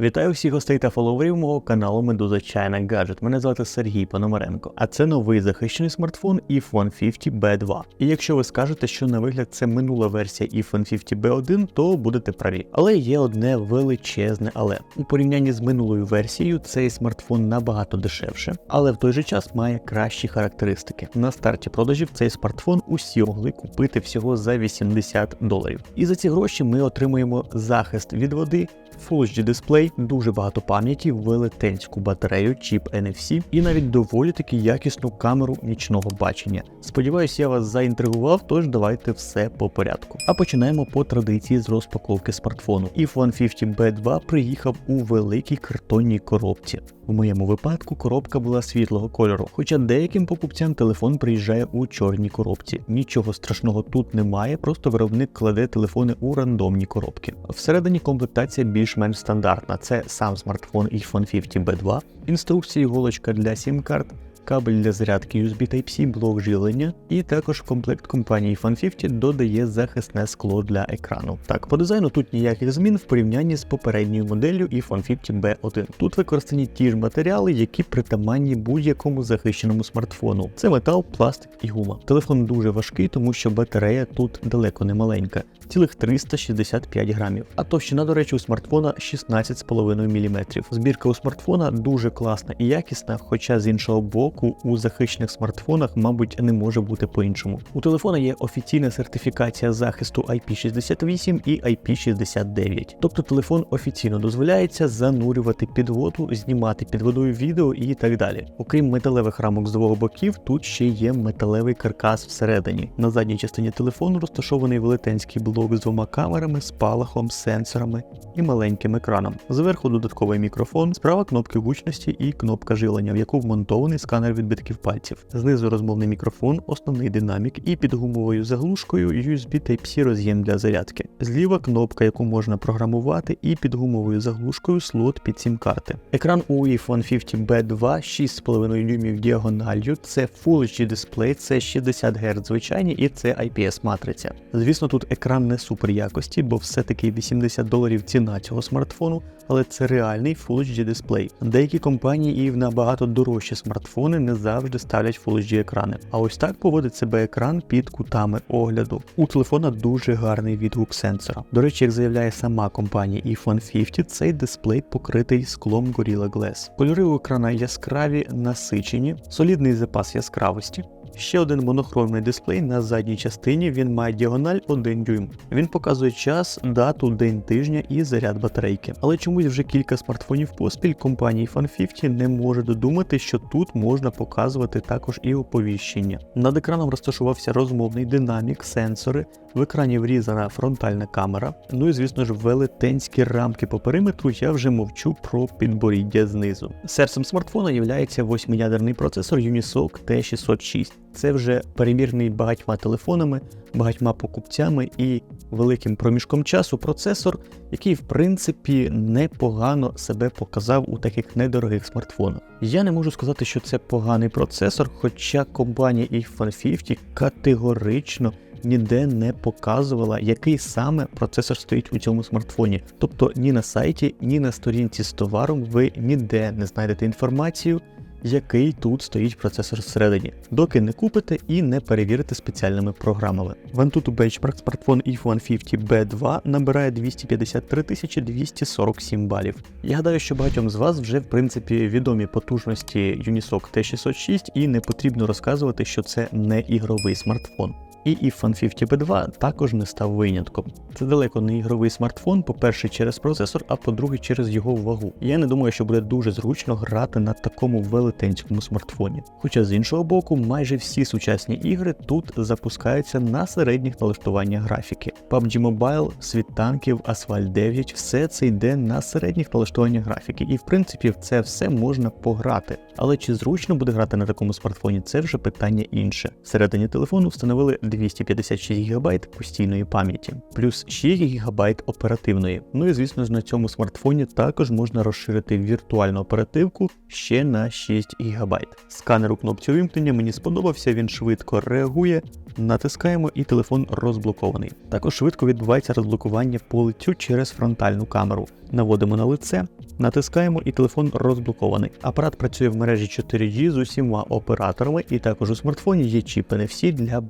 Вітаю всіх гостей та фоловерів мого каналу Медуза China Gadget. Мене звати Сергій Пономаренко, а це новий захищений смартфон iPhone 50 B2. І якщо ви скажете, що на вигляд це минула версія iPhone 50 B1, то будете праві. Але є одне величезне але. У порівнянні з минулою версією цей смартфон набагато дешевше, але в той же час має кращі характеристики. На старті продажів цей смартфон усі могли купити всього за 80 доларів. І за ці гроші ми отримуємо захист від води. Full HD дисплей, дуже багато пам'яті, велетенську батарею, чіп NFC і навіть доволі таки якісну камеру нічного бачення. Сподіваюсь, я вас заінтригував, тож давайте все по порядку. А починаємо по традиції з розпаковки смартфону. iPhone 50 B2 приїхав у великій картонній коробці. В моєму випадку коробка була світлого кольору, хоча деяким покупцям телефон приїжджає у чорній коробці. Нічого страшного тут немає, просто виробник кладе телефони у рандомні коробки. Всередині комплектація більш-менш стандартна. Це сам смартфон iPhone 50 B2, інструкції голочка для сім-карт, кабель для зарядки USB Type-C, блок живлення, і також комплект компанії 50 додає захисне скло для екрану. Так, по дизайну тут ніяких змін в порівнянні з попередньою моделлю iPhone 50 B1. Тут використані ті ж матеріали, які притаманні будь-якому захищеному смартфону. Це метал, пластик і гума. Телефон дуже важкий, тому що батарея тут далеко не маленька, цілих 365 грамів. А товщина, до речі, у смартфона 16,5 мм. Збірка у смартфона дуже класна і якісна, хоча з іншого боку у захищених смартфонах, мабуть, не може бути по-іншому. У телефона є офіційна сертифікація захисту IP68 і IP69. Тобто телефон офіційно дозволяється занурювати під воду, знімати під водою відео і так далі. Окрім металевих рамок з двох боків, тут ще є металевий каркас всередині. На задній частині телефону розташований велетенський блок з двома камерами, спалахом, сенсорами і маленьким екраном. Зверху додатковий мікрофон, справа кнопки гучності і кнопка жилення, в яку вмонтований сканер відбитків пальців. Знизу розмовний мікрофон, основний динамік і під гумовою заглушкою USB Type-C роз'єм для зарядки. Зліва кнопка, яку можна програмувати, і під гумовою заглушкою слот під сім-карти. Екран у iPhone 50 B2 6,5 дюймів діагональю, це Full HD дисплей, це 60 Гц звичайні і це IPS матриця. Звісно, тут екран не супер якості, бо все-таки 80 доларів ціна цього смартфону, але це реальний Full HD дисплей. Деякі компанії і в набагато дорожчі смартфони не завжди ставлять Full HD екрани. А ось так поводить себе екран під кутами огляду. У телефона дуже гарний відгук сенсора. До речі, як заявляє сама компанія iPhone 50, цей дисплей покритий склом Gorilla Glass. Кольори у екрана яскраві, насичені, солідний запас яскравості. Ще один монохромний дисплей на задній частині, він має діагональ 1 дюйм. Він показує час, дату, день тижня і заряд батарейки. Але чомусь вже кілька смартфонів поспіль компанії 50 не може додумати, що тут можна показувати також і оповіщення. Над екраном розташувався розмовний динамік, сенсори, в екрані врізана фронтальна камера. Ну і звісно ж велетенські рамки по периметру. Я вже мовчу про підборіддя знизу. Серцем смартфона є восьмиядерний процесор Unisoc T606. Це вже перемірний багатьма телефонами, багатьма покупцями і великим проміжком часу процесор, який в принципі непогано себе показав у таких недорогих смартфонах. Я не можу сказати, що це поганий процесор, хоча компанія iPhone 50 категорично ніде не показувала, який саме процесор стоїть у цьому смартфоні. Тобто ні на сайті, ні на сторінці з товаром ви ніде не знайдете інформацію. Який тут стоїть процесор всередині, доки не купите і не перевірите спеціальними програмами. Antutu Benchmark смартфон IF150 B2 набирає 253 247 балів. Я гадаю, що багатьом з вас вже в принципі відомі потужності Unisoc T606 і не потрібно розказувати, що це не ігровий смартфон. І iPhone 50 B2 також не став винятком. Це далеко не ігровий смартфон, по-перше, через процесор, а по-друге, через його вагу. Я не думаю, що буде дуже зручно грати на такому велетенському смартфоні. Хоча з іншого боку, майже всі сучасні ігри тут запускаються на середніх налаштуваннях графіки. PUBG Mobile, Світ танків, Asphalt 9, все це йде на середніх налаштуваннях графіки, і в принципі в це все можна пограти. Але чи зручно буде грати на такому смартфоні, це вже питання інше. Всередині телефону встановили 256 ГБ постійної пам'яті, плюс 6 ГБ оперативної. Ну і звісно ж на цьому смартфоні також можна розширити віртуальну оперативку ще на 6 ГБ. Сканер у кнопці увімкнення мені сподобався, він швидко реагує. Натискаємо і телефон розблокований. Також швидко відбувається розблокування по лицю через фронтальну камеру. Наводимо на лице, Натискаємо і телефон розблокований. Апарат працює в мережі 4G з усіма операторами, і також у смартфоні є чіп NFC для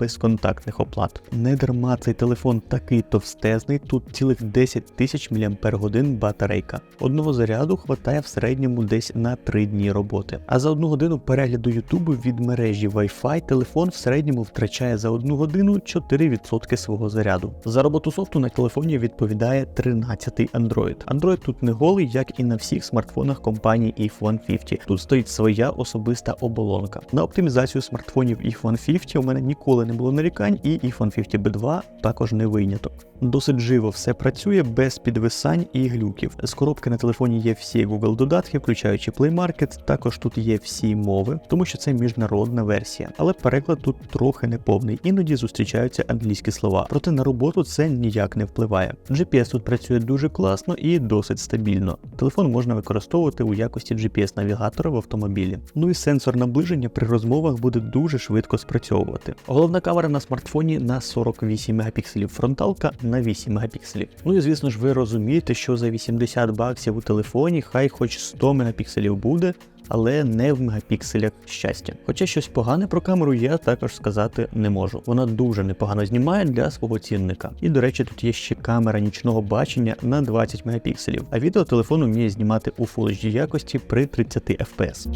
безконтактних оплат. Не дарма цей телефон такий товстезний, тут цілих 10 тисяч мАч батарейка. Одного заряду хватає в середньому десь на 3 дні роботи. А за одну годину перегляду Ютубу від мережі Wi-Fi телефон в середньому втрачає за одну годину 4% свого заряду. За роботу софту на телефоні відповідає 13-й Android. Android тут не голий, як і на всіх смартфонах компанії If150. Тут стоїть своя особиста оболонка. На оптимізацію смартфонів If150 у мене ніколи не було нарікань, і If150 B2 також не виняток. Досить живо все працює без підвисань і глюків. З коробки на телефоні є всі Google додатки, включаючи Play Market, також тут є всі мови, тому що це міжнародна версія. Але переклад тут трохи неповний, іноді зустрічаються англійські слова. Проте на роботу це ніяк не впливає. GPS тут працює дуже класно і досить стабільно. Телефон можна використовувати у якості GPS-навігатора в автомобілі. Ну і сенсор наближення при розмовах буде дуже швидко спрацьовувати. Головна камера на смартфоні на 48 мегапікселів, фронталка на 8 мегапікселів. Ну і звісно ж, ви розумієте, що за 80 баксів у телефоні хай хоч 100 мегапікселів буде. Але не в мегапікселях щастя. Хоча щось погане про камеру я також сказати не можу. Вона дуже непогано знімає для свого цінника. І до речі, тут є ще камера нічного бачення на 20 мегапікселів, а відео телефон вміє знімати у Full HD якості при 30 FPS.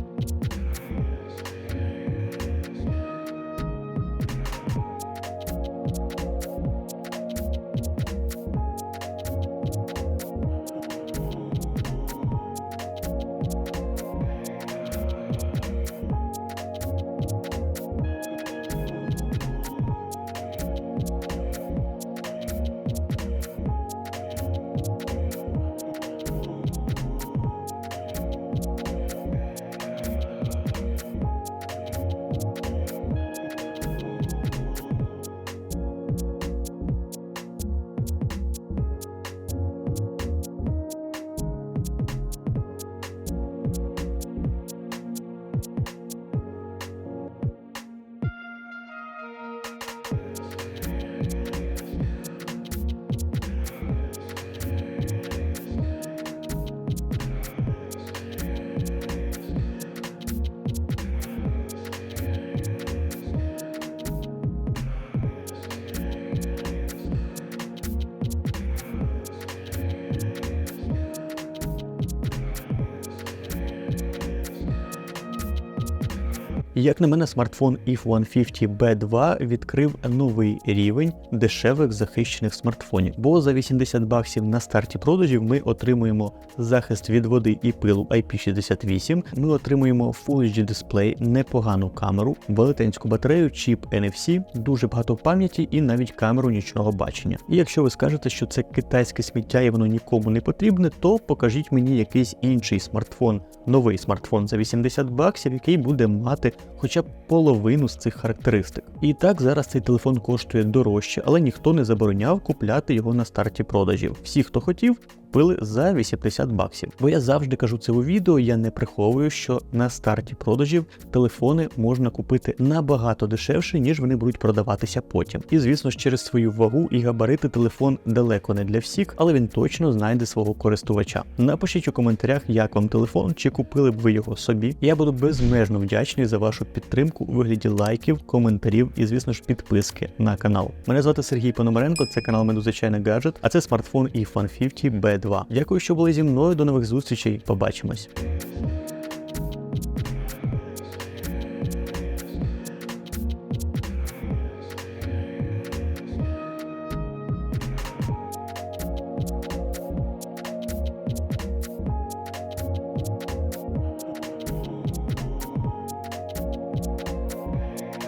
Як на мене, смартфон If150 B2 відкрив новий рівень дешевих захищених смартфонів. Бо за 80 баксів на старті продажів ми отримуємо захист від води і пилу IP68, ми отримуємо Full HD дисплей, непогану камеру, велетенську батарею, чіп NFC, дуже багато пам'яті і навіть камеру нічного бачення. І якщо ви скажете, що це китайське сміття і воно нікому не потрібне, то покажіть мені якийсь інший смартфон, новий смартфон за 80 баксів, який буде мати хоча б половину з цих характеристик. І так зараз цей телефон коштує дорожче, але ніхто не забороняв купляти його на старті продажів. Всі, хто хотів, купили за 80 баксів. Бо я завжди кажу це у відео, я не приховую, що на старті продажів телефони можна купити набагато дешевше, ніж вони будуть продаватися потім. І звісно ж, через свою вагу і габарити телефон далеко не для всіх, але він точно знайде свого користувача. Напишіть у коментарях, як вам телефон, чи купили б ви його собі. Я буду безмежно вдячний за вашу підтримку у вигляді лайків, коментарів і, звісно ж, підписки на канал. Мене звати Сергій Пономаренко, це канал Медузачайний Гаджет, а це смартфон iPhone 50 B2. Дякую, що були зі мною. До нових зустрічей. Побачимось.